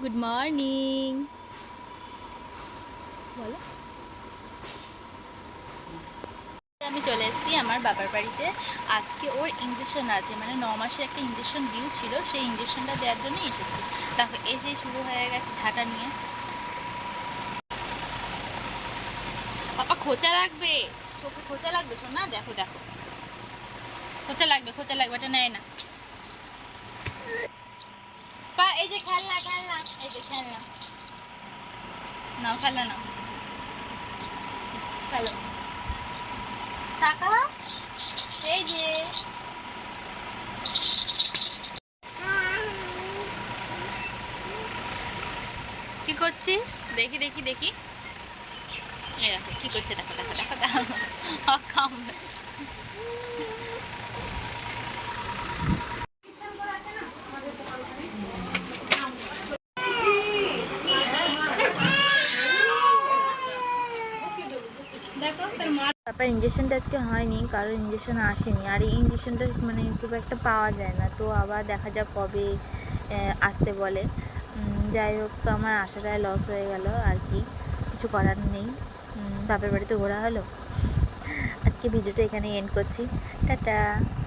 Good morning বলো। আমি চলে এসেছি আমার বাবার বাড়িতে। আজকে ওর ইঞ্জেকশন আছে মানে ন মাসের একটা ইঞ্জেকশন ডিউ ছিল, সেই ইঞ্জেকশনটা দেওয়ার জন্য এসেছি। দেখো, এসেই শুরু হয়ে গেছে ঝাঁটা নিয়ে। পাপা খোঁচা লাগবে। চোখে খোঁচা লাগবে শোন না দেখো দেখো। খোঁচা লাগবে খোঁচা লাগবে, এটা নেয় না। এই যে খেলনা খেলনা। এই যে খেলনা। নাও খেলনা নাও। খেলো। টাকা এই যে। কি করছিস? দেখি দেখি দেখি। কি করছে? দেখো দেখো দেখো দেখো। তারপর ইঞ্জেকশনটা আজকে হয়নি, কারণ ইঞ্জেকশন আসেনি। আর এই ইঞ্জেকশনটা মানে খুব একটা পাওয়া যায় না, তো আবার দেখা যাক কবে আসতে বলে। যাই হোক আমার আশাটায় লস হয়ে গেল, আর কি, কিছু করার নেই। বাপের বাড়িতে ঘোরা হলো? আজকে ভিডিওটা এখানে এন্ড করছি। টাটা!